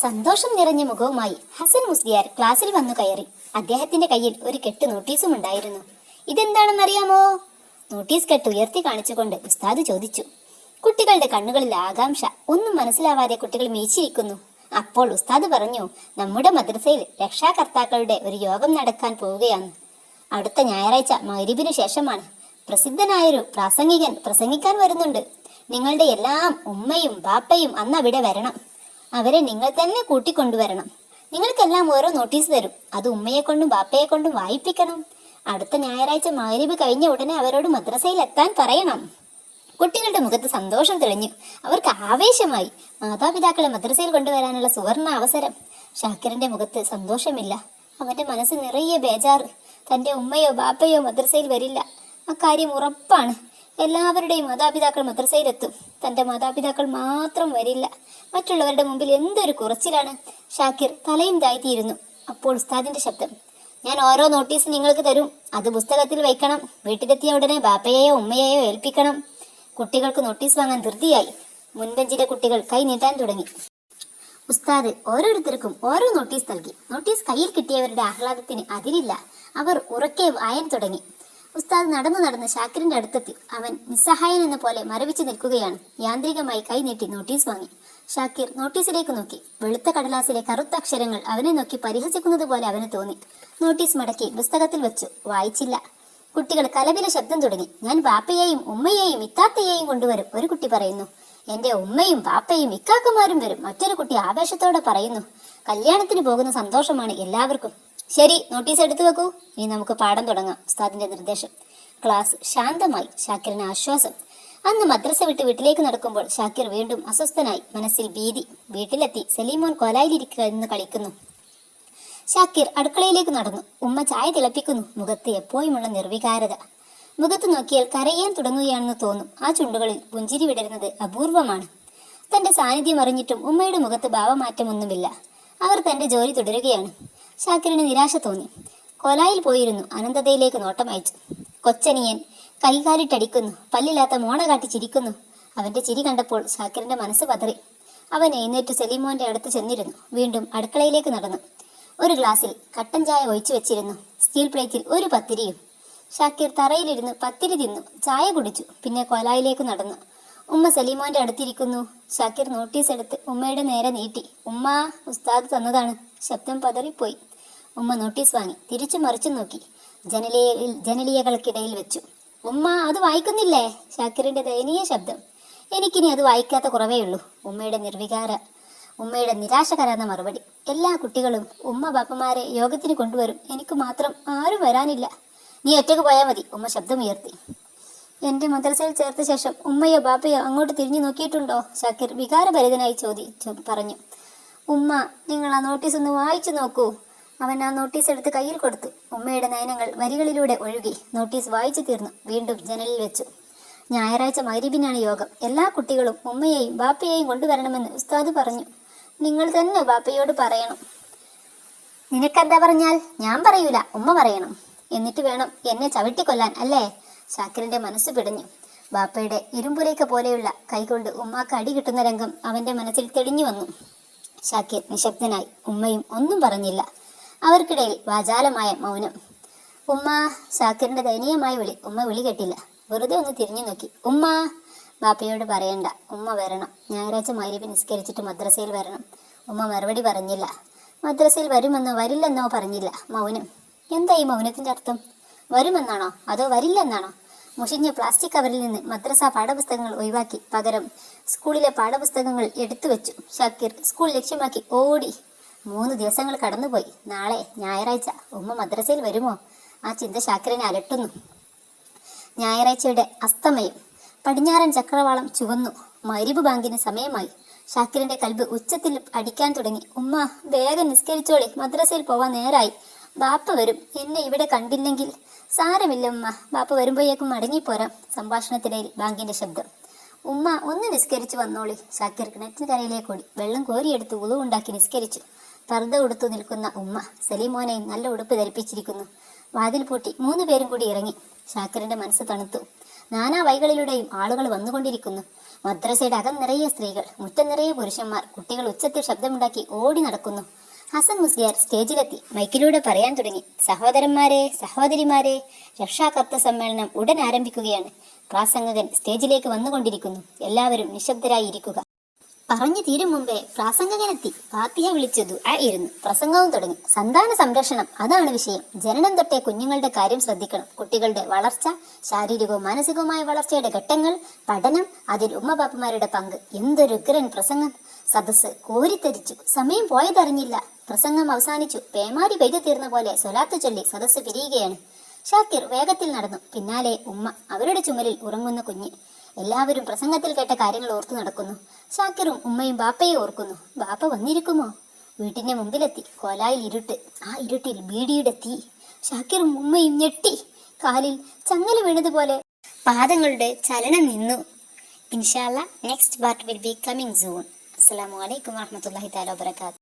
സന്തോഷം നിറഞ്ഞ മുഖവുമായി ഹസൻ മുസ്ലിയാർ ക്ലാസ്സിൽ വന്നു കയറി. അദ്ദേഹത്തിന്റെ കയ്യിൽ ഒരു കെട്ട് നോട്ടീസും ഉണ്ടായിരുന്നു. ഇതെന്താണെന്നറിയാമോ? നോട്ടീസ് കെട്ട് ഉയർത്തി കാണിച്ചുകൊണ്ട് ഉസ്താദ് ചോദിച്ചു. കുട്ടികളുടെ കണ്ണുകളിൽ ആകാംക്ഷ ഒന്നും മനസ്സിലാവാതെ കുട്ടികൾ മീച്ചിരിക്കുന്നു. അപ്പോൾ ഉസ്താദ് പറഞ്ഞു നമ്മുടെ മദ്രസയിൽ രക്ഷാകർത്താക്കളുടെ ഒരു യോഗം നടക്കാൻ പോവുകയാണ്. അടുത്ത ഞായറാഴ്ച മൈരിബിനു ശേഷമാണ്. പ്രസിദ്ധനായൊരു പ്രാസംഗികൻ പ്രസംഗിക്കാൻ വരുന്നുണ്ട്. നിങ്ങളുടെ എല്ലാം ഉമ്മയും ബാപ്പയും അന്ന് അവിടെ വരണം. അവരെ നിങ്ങൾ തന്നെ കൂട്ടിക്കൊണ്ടുവരണം. നിങ്ങൾക്കെല്ലാം ഓരോ നോട്ടീസ് തരും. അത് ഉമ്മയെ കൊണ്ടും ബാപ്പയെ കൊണ്ടും വായിപ്പിക്കണം. അടുത്ത ഞായറാഴ്ച മാലിബ് കഴിഞ്ഞ ഉടനെ അവരോട് മദ്രസയിൽ എത്താൻ പറയണം. കുട്ടികളുടെ മുഖത്ത് സന്തോഷം തെളിഞ്ഞു. അവർക്ക് ആവേശമായി. മാതാപിതാക്കളെ മദ്രസയിൽ കൊണ്ടുവരാനുള്ള സുവർണ അവസരം. ഷാക്കിറിന്റെ മുഖത്ത് സന്തോഷമില്ല. അവന്റെ മനസ്സ് നിറയെ ബേജാറ്. തന്റെ ഉമ്മയോ ബാപ്പയോ മദ്രസയിൽ വരില്ല. അക്കാര്യം ഉറപ്പാണ്. എല്ലാവരുടെയും മാതാപിതാക്കൾ മദ്രസയിലെത്തും. തന്റെ മാതാപിതാക്കൾ മാത്രം വരില്ല. മറ്റുള്ളവരുടെ മുമ്പിൽ എന്തൊരു കുറച്ചിലാണ്. ഷാക്കിർ തലയും താഴ്ത്തിയിരുന്നു. അപ്പോൾ ഉസ്താദിന്റെ ശബ്ദം ഞാൻ ഓരോ നോട്ടീസ് നിങ്ങൾക്ക് തരും. അത് പുസ്തകത്തിൽ വയ്ക്കണം. വീട്ടിലെത്തിയ ഉടനെ ബാപ്പയെയോ ഉമ്മയെയോ ഏൽപ്പിക്കണം. കുട്ടികൾക്ക് നോട്ടീസ് വാങ്ങാൻ ധൃതിയായി. മുൻബെഞ്ചിലെ കുട്ടികൾ കൈ നീട്ടാൻ തുടങ്ങി. ഉസ്താദ് ഓരോരുത്തർക്കും ഓരോ നോട്ടീസ് നൽകി. നോട്ടീസ് കയ്യിൽ കിട്ടിയവരുടെ ആഹ്ലാദത്തിന് അതിരില്ല. അവർ ഉറക്കെ വായന തുടങ്ങി. ഉസ്താദ് നടന്നു നടന്ന് ഷാക്കിറിന്റെ അടുത്തെത്തി. അവൻ നിസ്സഹായൻ എന്ന പോലെ മരവിച്ച് നിൽക്കുകയാണ്. യാന്ത്രികമായി കൈനീട്ടി നോട്ടീസ് വാങ്ങി. ഷാക്കിർ നോട്ടീസിലേക്ക് നോക്കി. വെളുത്ത കടലാസിലെ കറുത്ത അക്ഷരങ്ങൾ അവനെ നോക്കി പരിഹസിക്കുന്നത് പോലെ അവന് തോന്നി. നോട്ടീസ് മടക്കി പുസ്തകത്തിൽ വെച്ചു. വായിച്ചില്ല. കുട്ടികൾ കലവിലെ ശബ്ദം തുടങ്ങി. ഞാൻ ബാപ്പയെയും ഉമ്മയെയും ഇത്താത്തയെയും കൊണ്ടുവരും ഒരു കുട്ടി പറയുന്നു. എന്റെ ഉമ്മയും വാപ്പയും ഇക്കാക്കുമാരും വരും മറ്റൊരു കുട്ടി ആവേശത്തോടെ പറയുന്നു. കല്യാണത്തിന് പോകുന്ന സന്തോഷമാണ് എല്ലാവർക്കും. ശരി നോട്ടീസ് എടുത്തു വെക്കൂ. ഇനി നമുക്ക് പാഠം തുടങ്ങാം. ഉസ്താദിന്റെ നിർദ്ദേശം. ക്ലാസ് ശാന്തമായി. ഷാക്കിറിന് ആശ്വാസം. അന്ന് മദ്രസ വിട്ട് വീട്ടിലേക്ക് നടക്കുമ്പോൾ ഷാക്കിർ വീണ്ടും അസ്വസ്ഥനായി മനസ്സിൽ ഭീതി. വീട്ടിലെത്തി സലീമോൻ കൊലായിലിരിക്കുക എന്ന് കളിക്കുന്നു. ഷാക്കിർ അടുക്കളയിലേക്ക് നടന്നു. ഉമ്മ ചായ തിളപ്പിക്കുന്നു. മുഖത്ത് എപ്പോഴുമുള്ള നിർവികാരത. മുഖത്ത് നോക്കിയാൽ കരയാൻ തുടങ്ങുകയാണെന്ന് തോന്നും. ആ ചുണ്ടുകളിൽ പുഞ്ചിരി വിടരുന്നത് അപൂർവമാണ്. തന്റെ സാന്നിധ്യം അറിഞ്ഞിട്ടും ഉമ്മയുടെ മുഖത്ത് ഭാവമാറ്റമൊന്നുമില്ല. അവർ തന്റെ ജോലി തുടരുകയാണ്. ഷാക്കിറിന് നിരാശ തോന്നി. കൊലായിൽ പോയിരുന്നു അനന്തതയിലേക്ക് നോട്ടം അയച്ചു. കൊച്ചനിയൻ കൈകാലിട്ടടിക്കുന്നു പല്ലില്ലാത്ത മോണ കാട്ടി ചിരിക്കുന്നു. അവന്റെ ചിരി കണ്ടപ്പോൾ ഷാക്കിറിന്റെ മനസ്സ് പതറി. അവൻ എഴുന്നേറ്റ് സെലിമോന്റെ അടുത്ത് ചെന്നിരുന്നു വീണ്ടും അടുക്കളയിലേക്ക് നടന്നു. ഒരു ഗ്ലാസ്സിൽ കട്ടൻ ചായ ഒഴിച്ചു വെച്ചിരുന്നു സ്റ്റീൽ പ്ലേറ്റിൽ ഒരു പത്തിരിയും. ഷാക്കിർ തറയിലിരുന്ന് പത്തിരി തിന്നു ചായ കുടിച്ചു പിന്നെ കൊലായിലേക്ക് നടന്നു. ഉമ്മ സലീമോന്റെ അടുത്തിരിക്കുന്നു. ഷാക്കിർ നോട്ടീസ് എടുത്ത് ഉമ്മയുടെ നേരെ നീട്ടി. ഉമ്മ ഉസ്താദ് തന്നതാണ്. ശബ്ദം പതറിപ്പോയി. ഉമ്മ നോട്ടീസ് വാങ്ങി. തിരിച്ചു മറിച്ചു നോക്കി. ജനലിയയിൽ ജനലിയകൾക്കിടയിൽ വെച്ചു. ഉമ്മ അത് വായിക്കുന്നില്ലേ? ഷാക്കിറിന്റെ ദയനീയ ശബ്ദം. എനിക്കിനി അത് വായിക്കാത്ത കുറവേ ഉള്ളൂ. ഉമ്മയുടെ നിർവികാര ഉമ്മയുടെ നിരാശ മറുപടി. എല്ലാ കുട്ടികളും ഉമ്മ ബാപ്പമാരെ യോഗത്തിന് കൊണ്ടുവരും. എനിക്ക് മാത്രം ആരും വരാനില്ല. നീ ഒറ്റയ്ക്ക് പോയാൽ മതി. ഉമ്മ ശബ്ദമുയർത്തി. എന്റെ മദ്രസയിൽ ചേർത്ത ശേഷം ഉമ്മയോ ബാപ്പയോ അങ്ങോട്ട് തിരിഞ്ഞു നോക്കിയിട്ടുണ്ടോ? ഷാക്കിർ വികാരഭരിതനായി ചോദി പറഞ്ഞു. ഉമ്മ നിങ്ങൾ ആ നോട്ടീസ് ഒന്ന് വായിച്ചു നോക്കൂ. അവൻ ആ നോട്ടീസ് എടുത്ത് കയ്യിൽ കൊടുത്തു. ഉമ്മയുടെ നയനങ്ങൾ വരികളിലൂടെ ഒഴുകി. നോട്ടീസ് വായിച്ചു തീർന്നു. വീണ്ടും ജനലിൽ വെച്ചു. ഞായറാഴ്ച മൈരിബിനാണ് യോഗം. എല്ലാ കുട്ടികളും ഉമ്മയെയും ബാപ്പയെയും കൊണ്ടുവരണമെന്ന് ഉസ്താദ് പറഞ്ഞു. നിങ്ങൾ തന്നെ ബാപ്പയോട് പറയണം. നിനക്കെന്താ പറഞ്ഞാൽ? ഞാൻ പറയൂല. ഉമ്മ പറയണം. എന്നിട്ട് വേണം എന്നെ ചവിട്ടിക്കൊല്ലാൻ അല്ലേ? ഷാക്കിറിന്റെ മനസ്സ് പിടഞ്ഞു. ബാപ്പയുടെ ഇരുമ്പുരയ്ക്ക പോലെയുള്ള കൈകൊണ്ട് ഉമ്മാക്ക് അടി കിട്ടുന്ന രംഗം അവന്റെ മനസ്സിൽ തെളിഞ്ഞു വന്നു. ഷാക്കിർ നിശബ്ദനായി. ഉമ്മയും ഒന്നും പറഞ്ഞില്ല. അവർക്കിടയിൽ വാചാലമായ മൗനം. ഉമ്മ സാക്കിറിന്റെ ദയനീയമായ വിളി ഉമ്മ വിളി കെട്ടില്ല. വെറുതെ ഒന്ന് തിരിഞ്ഞു നോക്കി. ഉമ്മ ബാപ്പയോട് പറയണ്ട. ഉമ്മ വരണം. ഞായറാഴ്ച മൈരിബ് നിസ്കരിച്ചിട്ട് മദ്രസയിൽ വരണം. ഉമ്മ മറുപടി പറഞ്ഞില്ല. മദ്രസയിൽ വരുമെന്നോ വരില്ലെന്നോ പറഞ്ഞില്ല. മൗനം. എന്താ ഈ മൗനത്തിന്റെ അർത്ഥം? വരുമെന്നാണോ? അതോ വരില്ലെന്നാണോ? മുഷിഞ്ഞ പ്ലാസ്റ്റിക് കവറിൽ നിന്ന് മദ്രസ പാഠപുസ്തകങ്ങൾ ഒഴിവാക്കി. പകരം സ്കൂളിലെ പാഠപുസ്തകങ്ങൾ എടുത്തു വെച്ചു ഷക്കീർ സ്കൂൾ ലക്ഷ്യമാക്കി. ഓടി. മൂന്ന് ദിവസങ്ങൾ കടന്നുപോയി. നാളെ ഞായറാഴ്ച ഉമ്മ മദ്രസയിൽ വരുമോ? ആ ചിന്ത ശാക്കരനെ അലട്ടുന്നു. ഞായറാഴ്ചയുടെ അസ്തമയം. പടിഞ്ഞാറൻ ചക്രവാളം ചുവന്നു. മരിബ് ബാങ്കിന് സമയമായി. ഷാക്കിറിന്റെ കൽബ് ഉച്ചത്തിൽ അടിക്കാൻ തുടങ്ങി. ഉമ്മ വേഗം നിസ്കരിച്ചോളി. മദ്രസയിൽ പോവാൻ നേരായി. ബാപ്പ വരും. എന്നെ ഇവിടെ കണ്ടില്ലെങ്കിൽ സാരമില്ല ഉമ്മ. ബാപ്പ വരുമ്പോഴേക്കും മടങ്ങിപ്പോരാം. സംഭാഷണത്തിനിടയിൽ ബാങ്കിന്റെ ശബ്ദം. ഉമ്മ ഒന്ന് നിസ്കരിച്ചു വന്നോളി. ഷാക്കിർ കിണറ്റിന് കരയിലേക്ക് ഓടി. വെള്ളം കോരിയെടുത്ത് ഉളുവുണ്ടാക്കി നിസ്കരിച്ചു. പർദ്ദ ഉടുത്തു നിൽക്കുന്ന ഉമ്മ സലീമോനെയും നല്ല ഉടുപ്പ് ധരിപ്പിച്ചിരിക്കുന്നു. വാതിൽ പൂട്ടി മൂന്ന് പേരും കൂടി ഇറങ്ങി. ഷാക്കിറിന്റെ മനസ്സ് തണുത്തു. നാനാ വൈകളിലൂടെയും ആളുകൾ വന്നുകൊണ്ടിരിക്കുന്നു. മദ്രസയുടെ അകം നിറയെ സ്ത്രീകൾ മുറ്റം നിറയെ പുരുഷന്മാർ കുട്ടികൾ ഉച്ചത്തിൽ ശബ്ദമുണ്ടാക്കി ഓടി നടക്കുന്നു. ഹസൻ മുസ്ലിയാർ സ്റ്റേജിലെത്തി. മൈക്കിലൂടെ പറയാൻ തുടങ്ങി. സഹോദരന്മാരെ സഹോദരിമാരെ രക്ഷാകർത്ത സമ്മേളനം ഉടൻ ആരംഭിക്കുകയാണ്. പ്രാസംഗകൻ സ്റ്റേജിലേക്ക് വന്നുകൊണ്ടിരിക്കുന്നു. എല്ലാവരും നിശബ്ദരായി ഇരിക്കുക പറഞ്ഞു തീരും മുമ്പേ പ്രാസംഗകനെത്തി. ഫാത്തിഹ വിളിച്ചു ദുആ ഇരുന്നു പ്രസംഗവും തുടങ്ങി. സന്താന സംരക്ഷണം അതാണ് വിഷയം. ജനനം തൊട്ടേ കുഞ്ഞുങ്ങളുടെ കാര്യം ശ്രദ്ധിക്കണം. കുട്ടികളുടെ വളർച്ച ശാരീരികവും മാനസികവുമായ വളർച്ചയുടെ ഘട്ടങ്ങൾ പഠനം അതിൽ ഉമ്മപാപ്പമാരുടെ പങ്ക്. എന്തൊരു ഉഗ്രൻ പ്രസംഗം സദസ്സ്. കോരിത്തരിച്ചു സമയം പോയതറിഞ്ഞില്ല. പ്രസംഗം അവസാനിച്ചു. പേമാരി പെയ്തു തീർന്ന പോലെ സ്വലാത്ത് ചൊല്ലി സദസ്സ് പിരിയുകയാണ്. ഷാക്കിർ വേഗത്തിൽ നടന്നു. പിന്നാലെ ഉമ്മ അവരുടെ ചുമലിൽ ഉറങ്ങുന്ന കുഞ്ഞ്. എല്ലാവരും പ്രസംഗത്തിൽ കേട്ട കാര്യങ്ങൾ ഓർത്തു നടക്കുന്നു. ഷാക്കിറും ഉമ്മയും ബാപ്പയെ ഓർക്കുന്നു. ബാപ്പ വന്നിരിക്കുമോ? വീട്ടിന്റെ മുമ്പിലെത്തി. കോലായിൽ ഇരുട്ട്. ആ ഇരുട്ടിൽ ബീഡിയുടെ തീ. ഷാക്കിറും ഉമ്മയും ഞെട്ടി. കാലിൽ ചങ്ങല വീണതുപോലെ പാദങ്ങളുടെ ചലനം നിന്നു. ഇൻഷാല്ല next part will be coming soon അസ്സാം വലൈക്കും വാഹമത്തല്ലാഹി തആല വബറകാത്ത്